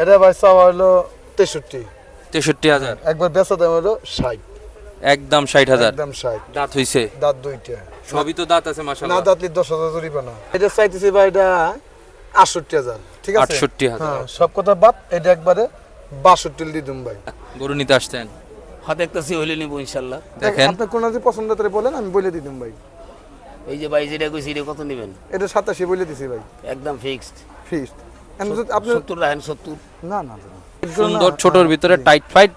এটা ভাই চাওয়া হলো তেষট্টি। তেষট্টি হাজার। একবার বেচা দাম হলো ষাট। একদম ষাট হাজার। একদম ষাট। দাঁত হইছে? দাঁত দুইটা। সবই তো দাঁত আছে না মাসাল্লাহ দাঁতলি দশ হাজার জরিপা না। এটা চাইতেছি ভাই এটা আটষট্টি হাজার ঠিক আছে? আটষট্টি হাজার। হ্যাঁ সব কথা বাদ এটা একবারে বাষট্টি দিয়ে দিম ভাই। গরু নিতে আসতেন হাতে দেখতেছি হইলে নিবো ইনশাল্লাহ দেখেন। আপনার কোনো যদি পছন্দ করে বলেন আমি বলে দিতাম ভাই। এই যে ভাই যেটা কইছি এটা কত নেবেন? এটা সাতাশি বলে দিছি ভাই। একদম ফিক্সড ফিক্সড আপনি সত্তর রাখেন সত্তর। না না না। সুন্দর ছোটর ভিতরে টাইট ফাইট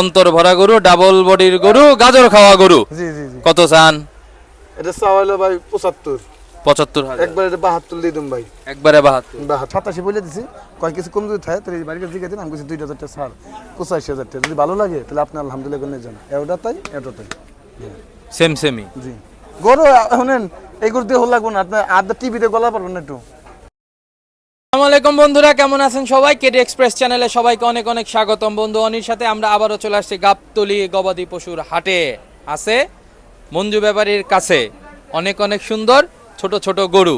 অন্তর ভরা গরু ডাবল বডির গরু গাজর খাওয়া গরু। জি জি জি। কত চান? এটা চাওয়া হলো ভাই পঁচাত্তর। পঁচাত্তর হাজার। একবার বাহাত্তর দিয়ে দিম ভাই। একবারে বাহাত্তর। সাতাশি বলে দিছি কয় কিছু কম যদি থাকে তাহলে এই বাড়িতে জিজ্ঞাসা দিন আমি কিছু দুই হাজার টাকা ছাড় পঁচাশি হাজার টাকা। যদি ভালো লাগে তাহলে আপনি আলহামদুলিল্লাহ করে যান এটা তাই এটা তাই। সেম সেমই জি। গরু শুনেন এই গরু দিয়ে হল লাগবো না আপনার আধা টিভিতে গলা পারবেন না একটু। আসসালামু আলাইকুম বন্ধুরা কেমন আছেন সবাই? কেডি এক্সপ্রেস চ্যানেলে সবাইকে অনেক অনেক স্বাগতম। বন্ধু অনির সাথে আমরা আবারও চলে আসছি গাবতলি গবাদি পশুর হাটে। আছে মঞ্জু ব্যাপারীর কাছে অনেক অনেক সুন্দর ছোট ছোট গরু।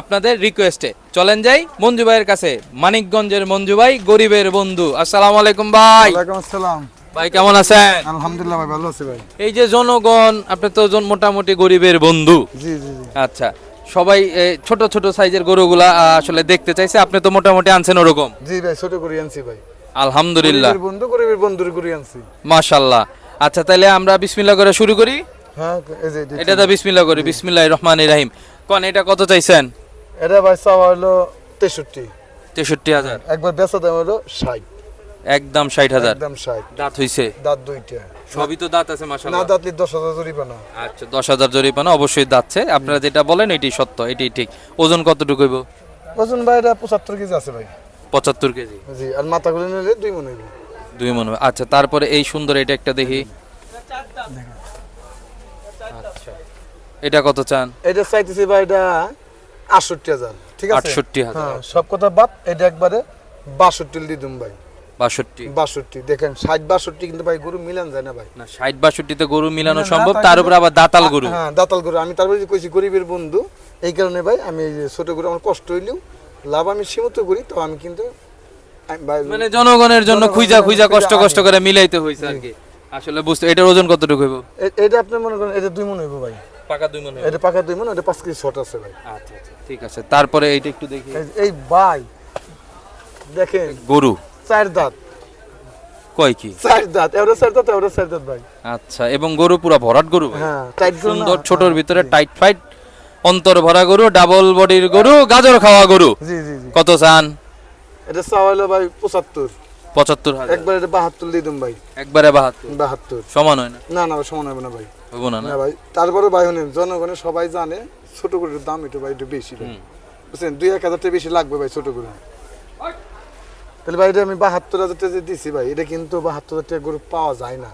আপনাদের রিকোয়েস্টে চলেন যাই মঞ্জু ভাইয়ের কাছে। মানিকগঞ্জের মঞ্জু ভাই গরিবের বন্ধু। আসসালামু আলাইকুম ভাই। আসসালাম। ভাই কেমন আছেন? আলহামদুলিল্লাহ ভাই ভালো আছি ভাই। এই যে জনগণ আপনি তো মোটামুটি গরিবের বন্ধু। জি জি। আচ্ছা সবাই ছোট ছোট সাইজের গরুগুলা আসলে দেখতে চাইছে। আপনি তো মোটামুটি আনছেন ওরকম। জি ভাই ছোট করে আনছি ভাই। আলহামদুলিল্লাহ। বন্ধু গরিবের বন্ধুর করে আনছি। মাশাল্লাহ আচ্ছা তাহলে আমরা বিসমিল্লাহ করে শুরু করি? হ্যাঁ এই যে এটা তো বিসমিল্লাহ করি বিসমিল্লাহ রহমান রাহিম। কোন এটা কত চাইছেন? এটা ভাই চাওয়া হলো তেষট্টি। তেষট্টি হাজার। একবার বেচা দাম হলো ষাট। একদম ষাট হাজার। একদম ষাট। দাঁত হইছে? দাঁত দুইটা। সবই তো দাঁত আছে না মাশাল্লাহ দাঁতলি দশ হাজার জরিপা না আচ্ছা দশ হাজার জরিপানা অবশ্যই দাঁতছে। আপনারা যেটা বলেন এটি সত্য এটি ঠিক। ওজন কতটুকু হইব? ওজন ভাই এটা পঁচাত্তর কেজি আছে ভাই। পঁচাত্তর কেজি। জি আর মাথাগুলো নিলে দুই মনে হইব। দুই মনে হয়। আচ্ছা তারপরে এই সুন্দর এটা একটা দেখি। আচ্ছা। এটা কত চান? এটা চাইতেছি ভাই এটা আটষট্টি হাজার। ঠিক আছে? আটষট্টি হাজার। হ্যাঁ সব কথা বাদ এটা একবারে বাষট্টি দিয়ে দিম ভাই। বাষট্টি। বাষট্টি। দেখেন ষাট বাষট্টি কিন্তু ভাই গরু মিলান যায় না ভাই। না ষাট বাষট্টিতে গরু মিলানো সম্ভব তার উপর আবার দাতাল গরু। হ্যাঁ দাতাল গরু। আমি তারপরে কইছি গরিবের বন্ধু এই কারণে ভাই আমি ছোট গরু আমার কষ্ট হইলেও লাভ আমি সীমিত করি তো আমি কিন্তু মানে জনগণের জন্য খুঁজা খুঁজা কষ্ট কষ্ট করে মিলাইতে হয়েছে আর কি। আসলে বুঝতে এটার ওজন কতটুকু হইব? এটা আপনি মনে করেন এটা দুই মন হইব ভাই। পাকা দুই মনে এটা পাকা দুই মন এটা পাঁচ কেজি শর্ট আছে ভাই। আচ্ছা আচ্ছা ঠিক আছে। তারপরে এইটা একটু দেখি। এই- এই ভাই দেখেন। গরু। চার দাঁত। কয় কি? চার দাঁত। এওরা চার দাঁত এওরা চার দাঁত ভাই। আচ্ছা এবং গরু পুরো ভরাট গরু ভাই। হ্যাঁ টাইট গরু সুন্দর ছোটর ভিতরে টাইট ফাইট অন্তর ভরা গরু ডাবল বডির গরু গাজর খাওয়া গরু। জি জি জি। কত চান? এটা চাওয়া হলো ভাই পঁচাত্তর। পঁচাত্তর হাজার। একবার এটা বাহাত্তর দিয়ে দিম ভাই। একবারে বাহাত্তর? বাহাত্তর। সমান হয় না? না না সমান হবে না ভাই। হব না না? ভাই তারপরে ভাই শুনেন জনগণের সবাই জানে ছোট গরুর দাম একটু ভাই একটু বেশি বুঝছেন? দুই এক হাজার টাকা বেশি লাগবে ভাই ছোট গরু। তাহলে ভাই এটা আমি বাহাত্তর হাজার টাকা যে দিছি ভাই এটা কিন্তু বাহাত্তর হাজার টাকা গরু পাওয়া যায় না।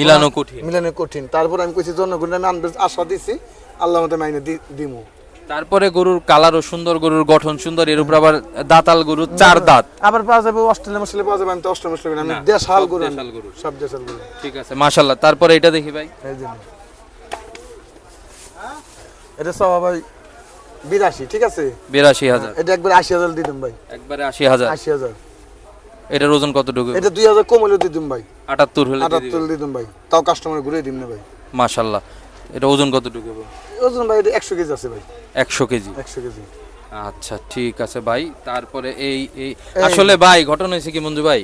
মিলানো কঠিন। মিলানো কঠিন। তারপর আমি কইছি জনগণের আমি আনবে আশা দিছি আল্লাহ মতো মাইনে দিমু। তারপরে গরুর কালারও সুন্দর গরুর গঠন সুন্দর এর উপর আবার দাতাল গরু চার দাঁত। আবার পাওয়া যাবে অস্ট্রেলিয়া মশলা পাওয়া যাবে আমি তো অস্ট্রেলিয়া মশলা আমি দেশাল গরু দেশাল গরু। সব দেশাল গরু। ঠিক আছে মাশাল্লাহ তারপরে এটা দেখি ভাই। এই জন্য এটা সব ভাই বিরাশি ঠিক আছে? বিরাশি হাজার। এটা একবার আশি হাজার দিতাম ভাই। একবারে আশি হাজার। আশি হাজার। এটার ওজন কতটুকু? এটা দুই হাজার কম হলে ভাই। আটাত্তর হলে আটাত্তর ভাই। তাও কাস্টমার ঘুরে দিম না ভাই। মাশাল্লাহ। এটা ওজন কতটুকু? ওজন ভাই এটা একশো কেজি আছে ভাই। একশো কেজি? একশো কেজি। আচ্ছা ঠিক আছে ভাই। তারপরে এই এই আসলে ভাই ঘটনা হয়েছে কি মঞ্জু ভাই?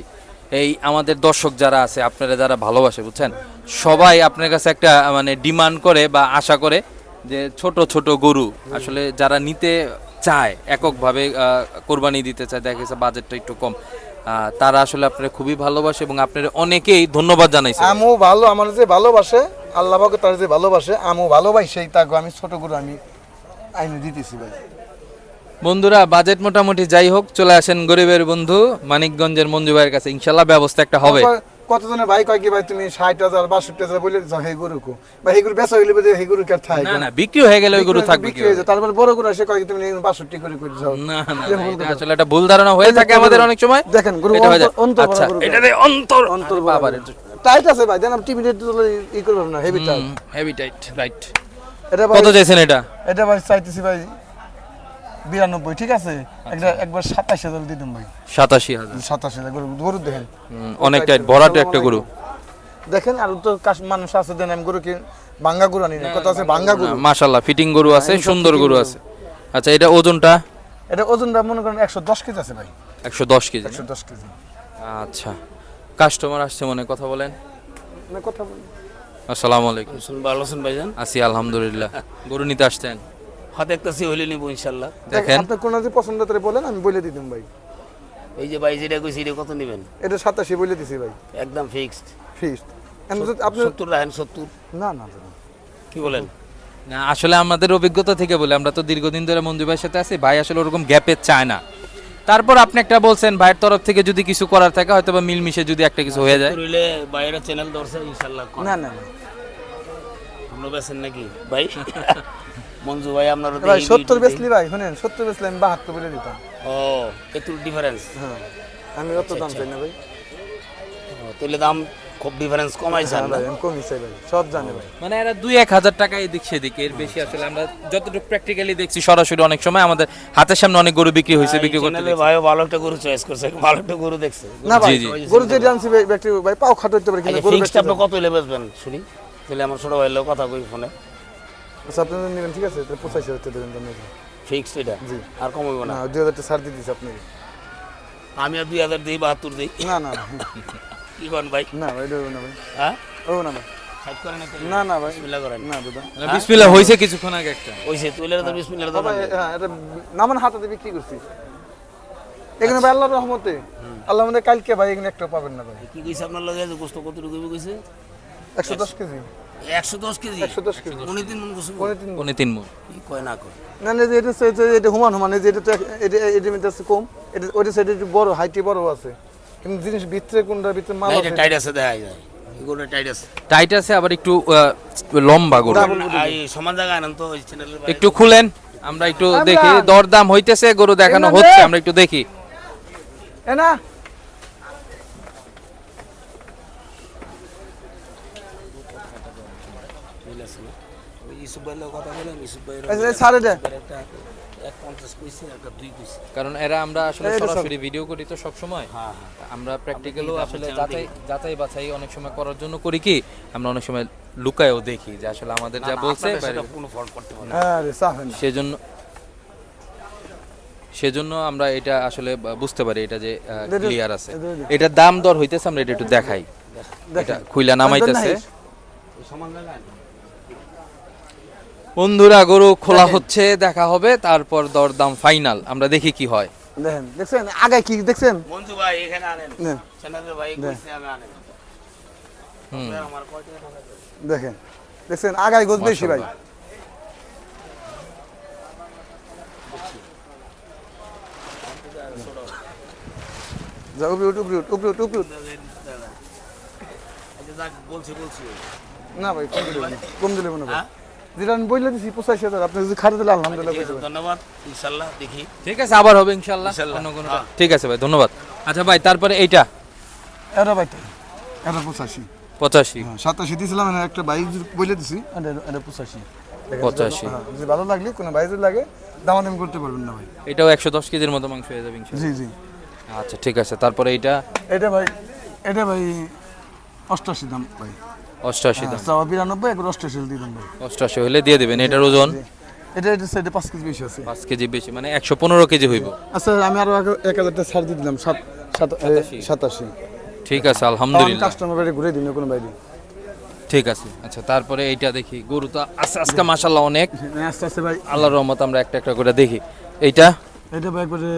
এই আমাদের দর্শক যারা আছে আপনারা যারা ভালোবাসে বুঝছেন? সবাই আপনার কাছে একটা মানে ডিমান্ড করে বা আশা করে যে ছোট ছোট গরু আসলে যারা নিতে চায় এককভাবে কোরবানি দিতে চায় দেখা গেছে বাজেটটা একটু কম। তারা আসলে আপনারা খুবই ভালোবাসে এবং আপনারা অনেকেই ধন্যবাদ জানাইছে। আমিও ভালো আমার যে ভালোবাসে আল্লাহ পাকে তার যে ভালোবাসে আমু ভালোবাসি তাকে আমি ছোট করে আমি আইনে দিতেছি ভাই। বন্ধুরা বাজেট মোটামুটি যাই হোক চলে আসেন গরিবের বন্ধু মানিকগঞ্জের মঞ্জু ভাইয়ের কাছে। ইনশাল্লাহ ব্যবস্থা একটা হবে। কতজনের ভাই কয় কি ভাই তুমি ষাট হাজার বাষট্টি হাজার বলে যাও হে গরু কো বা হে গরু বেচা হইলে হে গরু কে থাই না না বিক্রি হয়ে গেলে ওই গরু থাকবে বিক্রি হয়ে যায়। তারপর বড় গরু আসে কয় কি তুমি বাষট্টি করে করে যাও না না আসলে একটা ভুল ধারণা হয়ে থাকে আমাদের অনেক সময়। দেখেন গরু অন্তর- আচ্ছা এটা অন্তর অন্তর বাবারে, টাইট আছে ভাই দেন টিভি ই করবেন না heavy tight heavy tight right এটা কত চাইছেন এটা? এটা ভাই চাইতেছি ভাই বিরানব্বই ঠিক আছে? একটা একবার সাতাশ হাজার দিতাম ভাই। সাতাশি হাজার। সাতাশ হাজার গরু গরু দেখেন। হুম, অনেক টাইট ভরাট একটা গরু। দেখেন আর তো মানুষ আছে দেন আমি গরু কি ভাঙ্গা গরু আনি কথা আছে ভাঙ্গা গরু। মাশাল্লাহ ফিটিং গরু আছে সুন্দর গরু আছে। আচ্ছা এটা ওজনটা? এটা ওজনটা মনে করেন একশো দশ কেজি আছে ভাই। একশো দশ কেজি একশো দশ কেজি। আচ্ছা। কাস্টমার আসছে মনে হয়, কথা বলেন। কথা বলি আসসালামু আলাইকুম। শুন ভালো আছেন ভাইজান? আছি আলহামদুলিল্লাহ। গরু নিতে আসছেন? হাতে একটা সি হইলে নিবো ইনশাল্লাহ। দেখেন। আপনার কোন যদি পছন্দ করে বলেন আমি বলে দিতাম ভাই। এই যে ভাই যেটা কইছি এটা কত নেবেন? এটা সাতাশি বলে দিছি ভাই। একদম ফিক্সড ফিক্সড আপনি সত্তর রাখেন সত্তর। না না। কি বলেন? না আসলে আমাদের অভিজ্ঞতা থেকে বলে আমরা তো দীর্ঘদিন ধরে মঞ্জু ভাইয়ের সাথে আছি ভাই আসলে ওরকম গ্যাপে চায় না। তারপর আপনি একটা বলছেন ভাইয়ের তরফ থেকে যদি কিছু করার থাকে হয়তো বা মিলমিশে যদি একটা কিছু হয়ে যায়। রইলে বাইরে চ্যানেল ধরছে ইনশাল্লাহ। না না না। আপনারা বেছেন নাকি? ভাই? মঞ্জু ভাই আপনার ভাই সত্তর বেচলি ভাই শুনেন সত্তর বেচলে আমি বাহাত্তর বলে দিতাম। ও একটু ডিফারেন্স হ্যাঁ আমি অত দাম চাই না ভাই। তাহলে দাম খুব ডিফারেন্স কমাইছেন হ্যাঁ ভাই কমই চাই ভাই সব জানে ভাই। মানে এরা দুই এক হাজার টাকা এদিক সেদিক এর বেশি আসলে আমরা যতটুকু প্র্যাকটিক্যালি দেখছি সরাসরি অনেক সময় আমাদের হাতের সামনে অনেক গরু বিক্রি হয়েছে বিক্রি করতে দেখছি। ভালো একটা গরু চয়েস করছে ভালো একটা গরু দেখছে। না ভাই। গরু যেটা আনছি ভাই ভাই পাও খাটো হতে পারে কিন্তু আচ্ছা গরু আপনি কত হলে বেচবেন? শুনি তাহলে আমার ছোট ভাইয়ের লোক কথা কই ফোনে। আচ্ছা আপনি নেবেন ঠিক আছে? তাহলে পঁচাশি হাজার টাকা দেবেন আপনি ফিক্সড এটা? জি। আর কমাবো না? না দুই হাজার টাকা ছাড় দিয়ে দিচ্ছি আপনাকে। আমি আর দুই হাজার দিই বাহাত্তর দিই। না না না, কি করেন ভাই? না ভাই হবে না ভাই। হ্যাঁ? ও না ভাই। না না ভাই। বিসমিল্লাহ করেন। না দাদা মানে বিসমিল্লাহ হয়েছে কিছুক্ষণ আগে একটা। ওইসে তুইলে তো বিসমিল্লাহ তো হ্যাঁ এটা নামান হাতে বিক্রি করছি। এখানে ভাই আল্লাহর রহমতে। আল্লাহ আমাদের কালকে ভাই এখানে একটা পাবেন না ভাই। কি কইছে আপনার লগে? গোস্ত কতটুকু কইছে? একশো দশ কেজি। একশো দশ কেজি? একশো দশ কেজি। উনি তিন মন গোস্ত পনেরো তিন পনে তিন মুখ কি কয় না কয়? না না যে এটা এটা হুমান হুমান যে এটা তো এটা এটা মধ্যে আছে কম। এটা ওইটা সাইডে একটু বড় হাইটি বড় আছে। কিন্তু জিনিস ভিতরে কোনটা ভিতরে মাল এটা টাইট আছে দেখা যায়। এই টাইট আছে। টাইট আছে আবার একটু আহ, লম্বা গরু। সমান জায়গায় আনেন তো একটু খুলেন। আমরা একটু দেখি দরদাম হইতেছে গরু দেখানো হচ্ছে আমরা একটু দেখি। এ ভাইয়ের কথা ভাইয়ের একটা কারণ এরা আমরা আসলে সরাসরি ভিডিও করি তো সব সময় হ্যাঁ হ্যাঁ। আমরা প্র্যাকটিক্যালও আসলে যাচাই যাচাই বাছাই অনেক সময় করার জন্য করি কি আমরা অনেক সময় লুকায়ও দেখি যে আসলে আমাদের যা বলছে হ্যাঁ সেজন্য সেজন্য আমরা এটা আসলে বুঝতে পারি এটা যে ক্লিয়ার আছে। এটা- এটার দাম দর হইতেছে আমরা এটা একটু দেখাই। এটা খুইলা নামাইতেছে। সমান। বন্ধুরা গরু খোলা হচ্ছে দেখা হবে তারপর দরদাম ফাইনাল। আমরা দেখি কি হয়। দেখেন দেখছেন? আগে কি দেখছেন? মঞ্জু ভাই এখানে আনেন। চ্যানেলের ভাই কইছে আমি আনেন? দেখেন। দেখছেন? আগায় গোছ বেশি ভাই। না ভাই কম দিলে কম দিলে মনে হ্যাঁ? যেটা আমি বললে দিছি পঁচাশি হাজার। আপনি যদি খাটে দিলে আলহামদুলিল্লাহ। ধন্যবাদ ইনশাল্লাহ দেখি। ঠিক আছে আবার হবে ইনশাআল্লাহ ইনশাআল্লাহ। অন্য কোনো হ্যাঁ। ঠিক আছে ভাই ধন্যবাদ। আচ্ছা ভাই তারপরে এইটা? এটা ভাই এটা পঁচাশি। পঁচাশি। হ্যাঁ, সাতাশি দিয়েছিলাম একটা বাইক বলে দিছি। এটা পঁচাশি। পঁচাশি। হ্যাঁ, যদি ভালো লাগলে কোনো বাইক যদি লাগে দামাদামি করতে পারবেন না ভাই। এটাও একশো দশ কেজির মতো মাংস হয়ে যাবে জি জি। আচ্ছা ঠিক আছে তারপরে এইটা? এটা ভাই এটা ভাই অষ্টাশি দাম ভাই। অষ্টআশি দাম। চাওয়া বিরানব্বই একবার অষ্টাশি দিয়ে দাম ভাই। অষ্টআশি হলে দিয়ে দেবেন এটার ওজন? এটা এটা সাইডে পাঁচ কেজি বেশি আছে। পাঁচ কেজি বেশি মানে একশো পনেরো কেজি হইব। আচ্ছা আমি আরও এক- হাজারটা ছাড় দিয়ে দিলাম সাত সাত- সাতাশি। ঠিক আছে আলহামদুলিল্লাহ। কাস্টমার বাড়ি ঘুরে দিন কোনো বাইরে ঠিক আছে আচ্ছা তারপরে এইটা দেখি গরু তো আস্তে আস্তে মাসাল্লাহ অনেক। আস্তে আস্তে ভাই। আল্লাহর রহমত আমরা একটা একটা করে দেখি। এইটা? এটা ভাই একবারে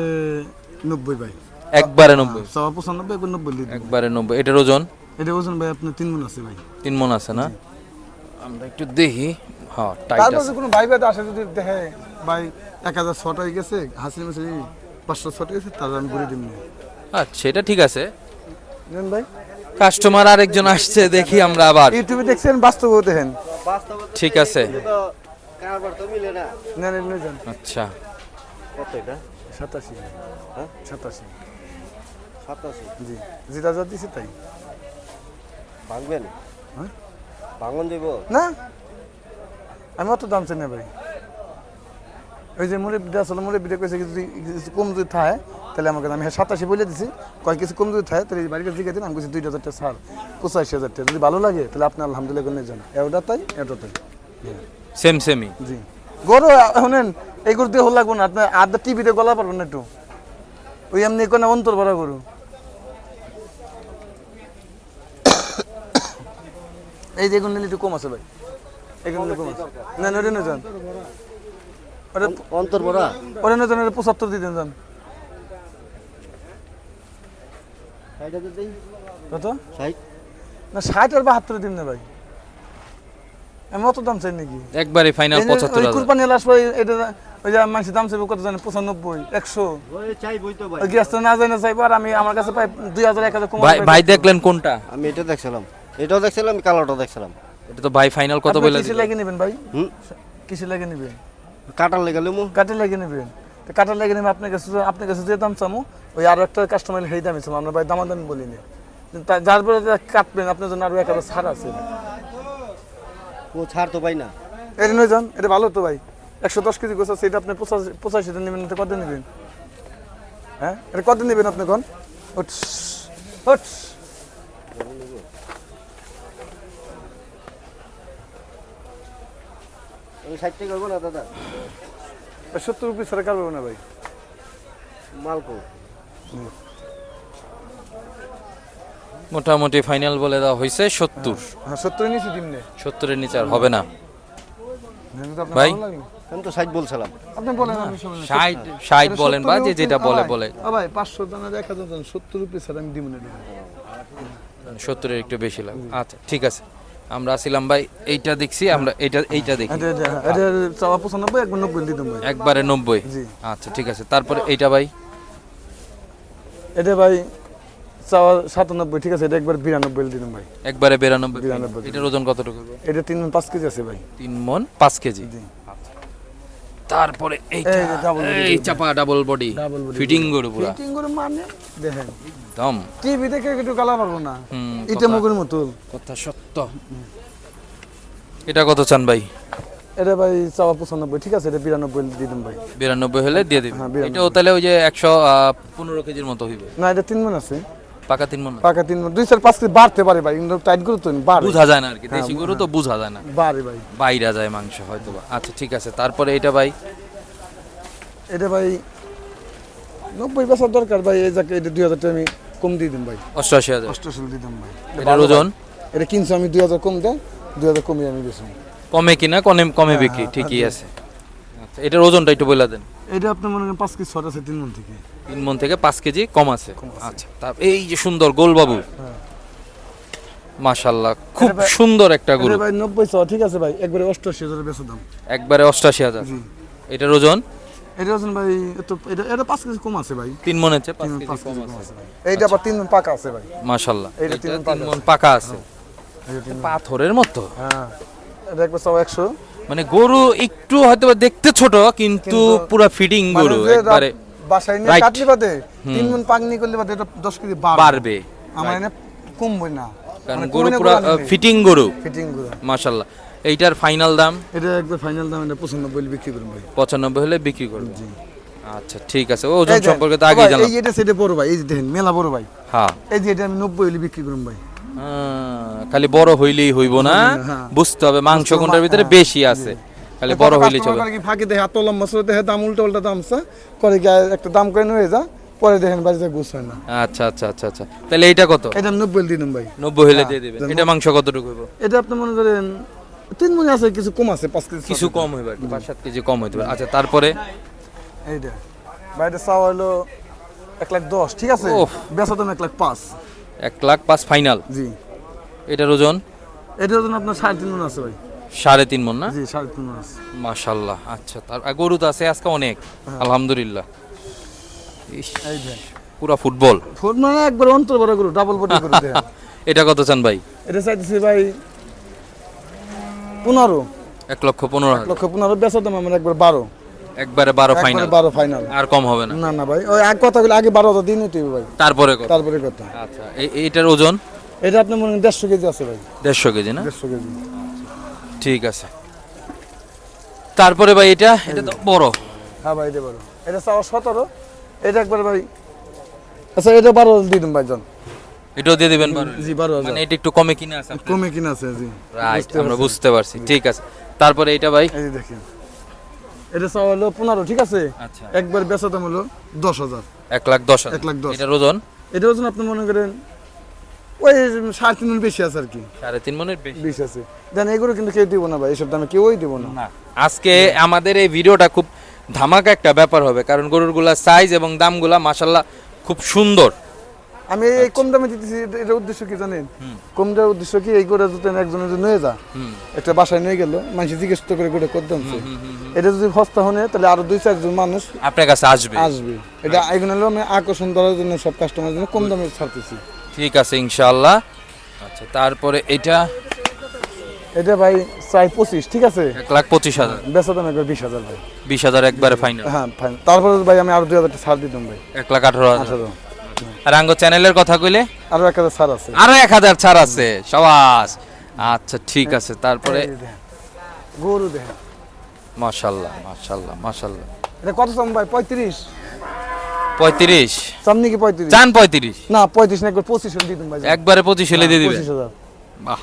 নব্বই ভাই। একবারে নব্বই। চাওয়া পঁচানব্বই একবার নব্বই দিয়ে দিন। একবারে নব্বই। এটার ওজন? এটা ওজন ভাই আপনার তিন মন আছে ভাই। তিন মন আছে না? আমরা একটু দেখি। হ্যাঁ টাইট আছে। যদি কোনো ভাই ভাই আসে যদি দেখে ভাই এক হাজার ছটা গেছে হাসি মাসি পাঁচশো ছটা গেছে তাহলে আমি ঘুরে দিন আচ্ছা সেটা ঠিক আছে। নেন ভাই। কাস্টমার আরেকজন আসছে দেখি আমরা আবার। ইউটিউবে দেখছেন বাস্তবেও দেখেন। ঠিক আছে। নেন এমনি যান আচ্ছা। সাতাশি। হ্যাঁ? সাতাশি। সাতাশি। জি। যেটা যা দিছে তাই। ভাঙবেন হ্যাঁ? ভাঙন দেব। না? আমি অত দাম চাই না ভাই। ওই যে মুরব্বিটা আসলে মুরব্বিটা কইছে কিছু কিছু কম যদি থাকে তাহলে আমাকে আমি হ্যাঁ সাতাশি বলে দিছি। কয় কিছু কম যদি থাকে তাহলে এই বাড়িতে জিজ্ঞাসা দিন আমি কিছু দুই হাজার টাকা ছাড় পঁচাশি হাজার টাকা। যদি ভালো লাগে তাহলে আপনি আলহামদুলিল্লাহ করে যান। এটা তাই এটা তাই। সেম সেমই জি। গরু শুনেন এই গরু দিয়ে হল লাগবো না। আপনার আধা টিভিতে গলা পারবেন না একটু। ওই এমনি কোনো অন্তর ভরা গরু। এই যে এগুলো একটু কম আছে ভাই। এগুলো কম আছে। না না ওটা অন্তর বড়া ওটা ওটা পঁচাত্তর দিয়ে দেন যান। কত? ষাট। না ষাট আর বাহাত্তর দিন না ভাই। আমি অত দাম চাই নাকি? একবারে ফাইনাল পঁচাত্তর কুরবানি এলে আসবে এটা ওই যে মানুষ দাম চাইবে কত জানে পঁচানব্বই একশো। ভাই। তো না যায় না চাইব আর আমি আমার কাছে প্রায় দুই হাজার এক হাজার ভাই। ভাই দেখলেন কোনটা? আমি এটা দেখছিলাম। এটাও দেখছিলাম কালোটাও দেখছিলাম। এটা তো ভাই ফাইনাল কত বলে দিল? লাগিয়ে নেবেন ভাই? হুম? কিসে লাগিয়ে নেবেন? কাটার লেগে মু কাটে লাগিয়ে নেবেন। তো কাটার লাগিয়ে নেবেন আপনার কাছে আপনার কাছে যে দাম চামু ওই আরও একটা কাস্টমার সেই দামে চামু। আমরা ভাই দামাদামি বলিনি তা যার পরে যা কাটবেন আপনার জন্য আরও এক হাজার ছাড় আছে। ও ছাড় তো পাই না। এটা নয় যান এটা ভালো তো ভাই। একশো দশ কেজি গোছা সেটা আপনি পঁচাশি পঁচাশিতে নেবেন এটা কত নেবেন? হ্যাঁ? এটা কত নেবেন আপনি কোন উঠস উঠস ষাট টাকা করব না দাদা? সত্তর ছাড়া কাটবো না ভাই। মালকো মোটামুটি ফাইনাল বলে দেওয়া হয়েছে সত্তর। হ্যাঁ সত্তর নিচে দিমনে সত্তরের নিচে আর হবে না। ভাই? আমি তো ষাট বলছিলাম। আপনি বলেন আমি শুনি না। ষাট ষাট বলেন বা যে যেটা বলে বলে। ভাই পাঁচশো দানা এক হাজার সত্তর রুপি ছাড়া আমি দিব সত্তরের একটু বেশি লাগবে। আচ্ছা ঠিক আছে। আমরা আসিলাম ভাই এইটা দেখছি আমরা এটা এইটা দেখি। চাওয়া পঁচানব্বই একবার নব্বই দিতাম ভাই। একবারে নব্বই? জি। আচ্ছা ঠিক আছে তারপরে এইটা ভাই? এটা ভাই চাওয়া সাতানব্বই ঠিক আছে এটা একবার বিরানব্বই দিলাম ভাই। একবারে বিরানব্বই। বিরানব্বই। এটার ওজন কতটুকু? এটা তিন মন পাঁচ কেজি আছে ভাই। তিন মন পাঁচ কেজি। তারপরে এই। এই চাপা ডাবল বডি ফিটিং গরু পুরা। ফিটিং করে মানে দেখেন। দম টিভি দেখে একটু গালা পারব না। মুখের মতো। কথা সত্য। এটা কত চান ভাই? এটা ভাই চাওয়া পঁচানব্বই ঠিক আছে এটা বিরানব্বই দিতাম ভাই। বিরানব্বই হলে দিয়ে দিবেন। হ্যাঁ, এটাও তাহলে ওই যে একশো পনেরো কেজির মতো হইবে। না এটা তিন মণ আছে। পাকা তিন মন পাকা তিন মণ দুই চার পাঁচ কেজি বাড়তে পারে ভাই কিন্তু টাইট করে তো বাড়ে। বুঝা যায় না আর কি হ্যাঁ, দেশি গরু তো বুঝা যায় না। বাড়ে ভাই। বাইরা যায় মাংস হয়তো বা। আচ্ছা ঠিক আছে তারপরে এটা ভাই? এটা ভাই নব্বই বছর দরকার ভাই এই যাকে এটা দুই হাজার টাকা আমি কম দিয়ে দিন ভাই। অষ্টআশি হাজার। অষ্টাশি দিতাম ভাই। এটার ওজন? এটা কিনছি আমি দুই হাজার কম দেয় দুই হাজার কমিয়ে আমি বেশি কমে কিনা কমে কমে হ্যাঁ, বিক্রি ঠিকই আছে। আচ্ছা এটার ওজনটা একটু বলে দেন। এটা আপনি মনে করেন পাঁচ কেজি ছটা আছে তিন মন থেকে। তিন মন থেকে পাঁচ কেজি কম আছে। আচ্ছা এই যে সুন্দর গোলবাবু। হ্যাঁ। মাশাল্লাহ খুব সুন্দর একটা গরু। ভাই নব্বই ছ ঠিক আছে ভাই একবারে অষ্টাশি হাজারের বেশি দাম। একবারে অষ্টাশি হাজার। এটার ওজন? এটা আছেন ভাই এটা এটা পাঁচ কেজি কম আছে ভাই। তিন চেয়ে পাঁচ কেজি কম আছে। আছে এইটা আবার তিন মণ পাকা আছে ভাই। মাশাল্লাহ এইটা এটা তিন মন পাকা আছে। মণ। পাথরের মতো। হ্যাঁ এটা একবার চাও একশো। মানে গরু একটু হয়তো দেখতে ছোট কিন্তু পুরা ফিডিং মানে গরু একবারে বাসায় নিয়ে কাটলি বাদে তিন মন পাকনি করলে বাদে এটা দশ কেজি বাড়বে। আমার এনে কমবই না। কারণ মানে গরু পুরা গরু। ফিটিং গরু। ফিটিং মাশাল্লাহ এইটার ফাইনাল দাম? এটা একবার ফাইনাল দাম এটা পঁচানব্বই হলে বিক্রি ভাই। পঁচানব্বই হলে বিক্রি করবে জি। আচ্ছা ঠিক আছে। ও ওজন সম্পর্কে তো আগেই জানলাম। এই এটা সেটা বড় ভাই এই যে দেখেন মেলা বড় ভাই। হ্যাঁ। এই যে এটা আমি নব্বই হলে বিক্রি করুন ভাই। খালি বড় হইলেই হইব না? হ্যাঁ। বুঝতে হবে মাংস কোনটার ভিতরে হ্যাঁ, বেশি আছে। খালি বড় হইলেই চলবে কি ফাঁকি দেখে এত লম্বা ছিল দেখে দাম উল্টা উল্টা দাম করে কি একটা দাম করে নিয়ে যা পরে দেখেন বাড়িতে গুছ হয় না। আচ্ছা আচ্ছা আচ্ছা আচ্ছা। তাহলে এটা কত? এটা নব্বই দিয়ে দিন ভাই। নব্বই হলে হ্যাঁ, দিয়ে দিবেন। এটা মাংস কতটুকু হইব? এটা আপনি মনে করেন তিন মনে আছে কিছু কম আছে পাঁচ কেজি কিছু কম হইবে পাঁচ সাত কেজি কম হইতে পারে। আচ্ছা তারপরে? এইটা বাইরে চাওয়া হলো এক লাখ দশ ঠিক আছে। বেচা দাম এক লাখ পাঁচ। এক লাখ পাঁচ ফাইনাল। জি। এটার ওজন? এটার ওজন আপনার সাড়ে তিন মন আছে ভাই। সাড়ে তিন মন না? জি সাড়ে তিন মন আছে। মাশাল্লাহ আচ্ছা তার আর গরু তো আছে আজকে অনেক আলহামদুলিল্লাহ। ইস, এই যে। পুরা ফুটবল। ফোন মানে একবার অন্তর বড় করু ডাবল বডি করে এটা কত চান ভাই? এটা চাইতেছি ভাই পনেরো। এক লক্ষ পনেরো হাজার। লক্ষ পনেরো বেচা দাম আমার একবার বারো। একবারে বারো ফাইনাল একবারে বারো ফাইনাল আর কম হবে না? না না ভাই ওই এক কথা বলে আগে বারো হাজার দিন হবে ভাই। তারপরে কত? তারপরে কথা আচ্ছা এই- এইটার ওজন? এটা আপনার মনে করেন দেড়শো কেজি আছে ভাই। দেড়শো কেজি না? দেড়শো কেজি। ঠিক আছে। তারপরে ভাই এটা? এটা তো বড়। হ্যাঁ ভাই এটা বারো এটা চাওয়া সতেরো। এটা একবার ভাই। আচ্ছা এটা বারো দিয়ে দিন ভাইজন। এটাও দিয়ে দিবেন জি বারো মানে এটা একটু কমে কিনে আছে কমে কিনা আছে জি। রাইট আমরা বুঝতে পারছি। ঠিক আছে। তারপরে এটা ভাই? এই দেখেন। এটা চাওয়া হলো পনেরো ঠিক আছে? আচ্ছা। একবার বেচা দাম হলো দশ হাজার। এক লাখ দশ। এক লাখ দশ। এটার ওজন? এটা ওজন আপনি মনে করেন ওই সাড়ে তিন মণ বেশি আছে আর কি। সাড়ে তিন মনের বেশি? আছে। দেন এগুলো কিন্তু কেউ দিব না ভাই এইসব দামে কেউই দিব না। আজকে আমাদের এই ভিডিওটা খুব ধামাকা একটা ব্যাপার হবে কারণ গরুরগুলা সাইজ এবং দামগুলা মাসাল্লাহ খুব সুন্দর। আমি এই কম দামে দিতেছি এটা- এটার উদ্দেশ্য কি জানেন? কম দেওয়ার উদ্দেশ্য কি এই করে যদি একজনের যদি নিয়ে যা একটা বাসায় নিয়ে গেল মানুষ জিজ্ঞেস করে করে করতে হচ্ছে এটা যদি সস্তা হনে তাহলে আরও দুই চারজন মানুষ আপনার কাছে আসবে। আসবে। এটা এগুলো আমি আকর্ষণ করার জন্য সব কাস্টমারের জন্য কম দামে ছাড়তেছি। ঠিক আছে ইনশাআল্লাহ। আচ্ছা তারপরে এটা? এটা ভাই চাই পঁচিশ ঠিক আছে? এক লাখ পঁচিশ হাজার। বেচা দাম একবার বিশ হাজার ভাই। বিশ হাজার একবারে ফাইনাল হ্যাঁ ফাইন তারপরে ভাই আমি আরও দুই হাজার ছাড় দিতাম ভাই। এক লাখ আঠারো হাজার। আর আঙ্গ চ্যানেলের কথা কইলে? আরও এক হাজার ছাড় আছে। আরও এক হাজার ছাড় আছে সবাস। আচ্ছা ঠিক আছে তারপরে। গরু দেখেন। মাশাল্লাহ মাশাল্লাহ মাশাল্লাহ এটা কত চাম ভাই? পঁয়ত্রিশ? পঁয়ত্রিশ। চামনি কি পঁয়ত্রিশ? চান পঁয়ত্রিশ। না পঁয়ত্রিশ না একবার পঁচিশ হলে দিতাম ভাই একবারে পঁচিশ হলে দিয়ে দিবে পঁচিশ হাজার। বাহ।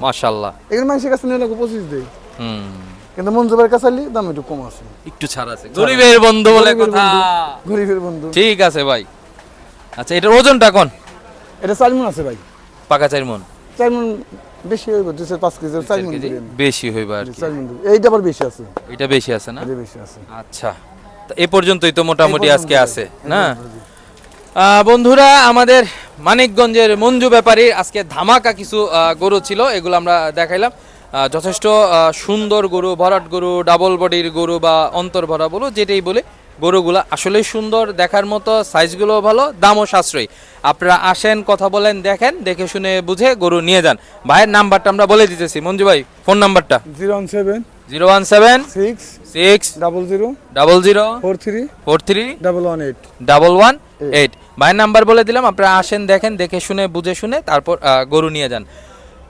মাশাল্লাহ এগুলো মানুষের কাছে নিয়ে লাগবে পঁচিশ দেয় হুম। কিন্তু মঞ্জুবের কাছে দাম একটু কম আছে। একটু ছাড় আছে। গরিবের বন্ধু বলে কথা। গরিবের বন্ধু। ঠিক আছে ভাই। আচ্ছা এটার ওজনটা কোন? এটা চারমন আছে ভাই। পাকা চার মন। চার মন বেশি হইব দুই পাঁচ কেজি চার কেজি? বেশি হইবা আর দিবেন। এইটা আবার বেশি আছে। এটা বেশি আছে না? বেশি আছে। আচ্ছা। এ পর্যন্তই তো মোটামুটি আজকে আছে না? বন্ধুরা আমাদের মানিকগঞ্জের মঞ্জু ব্যাপারীর আজকে ধামাকা কিছু গরু ছিল এগুলো আমরা দেখাইলাম। যথেষ্ট সুন্দর গরু ভরাট গরু ডাবল বডির গরু বা অন্তর ভরা বলো যেটাই বলে গরুগুলো আসলেই সুন্দর দেখার মতো সাইজগুলো ভালো দামও সাশ্রয়ী। আপনারা আসেন কথা বলেন দেখেন দেখে শুনে বুঝে গরু নিয়ে যান। ভাইয়ের নাম্বারটা আমরা বলে দিতেছি। মঞ্জু ভাই ফোন নাম্বারটা? Zero seven zero one seven six six double zero double zero four three four three double one eight double one eight. ভাইয়ের নাম্বার বলে দিলাম আপনারা আসেন দেখেন দেখে শুনে বুঝে শুনে তারপর গরু নিয়ে যান।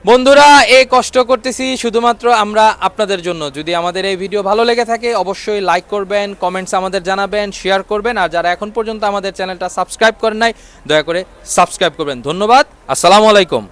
বন্ধুরা এই কষ্ট করতেছি শুধুমাত্র আমরা আপনাদের জন্য। যদি আমাদের এই ভিডিও ভালো লেগে থাকে অবশ্যই লাইক করবেন কমেন্টস আমাদের জানাবেন শেয়ার করবেন আর যারা এখন পর্যন্ত আমাদের চ্যানেলটা সাবস্ক্রাইব করেন নাই দয়া করে সাবস্ক্রাইব করবেন। ধন্যবাদ আসসালামু আলাইকুম।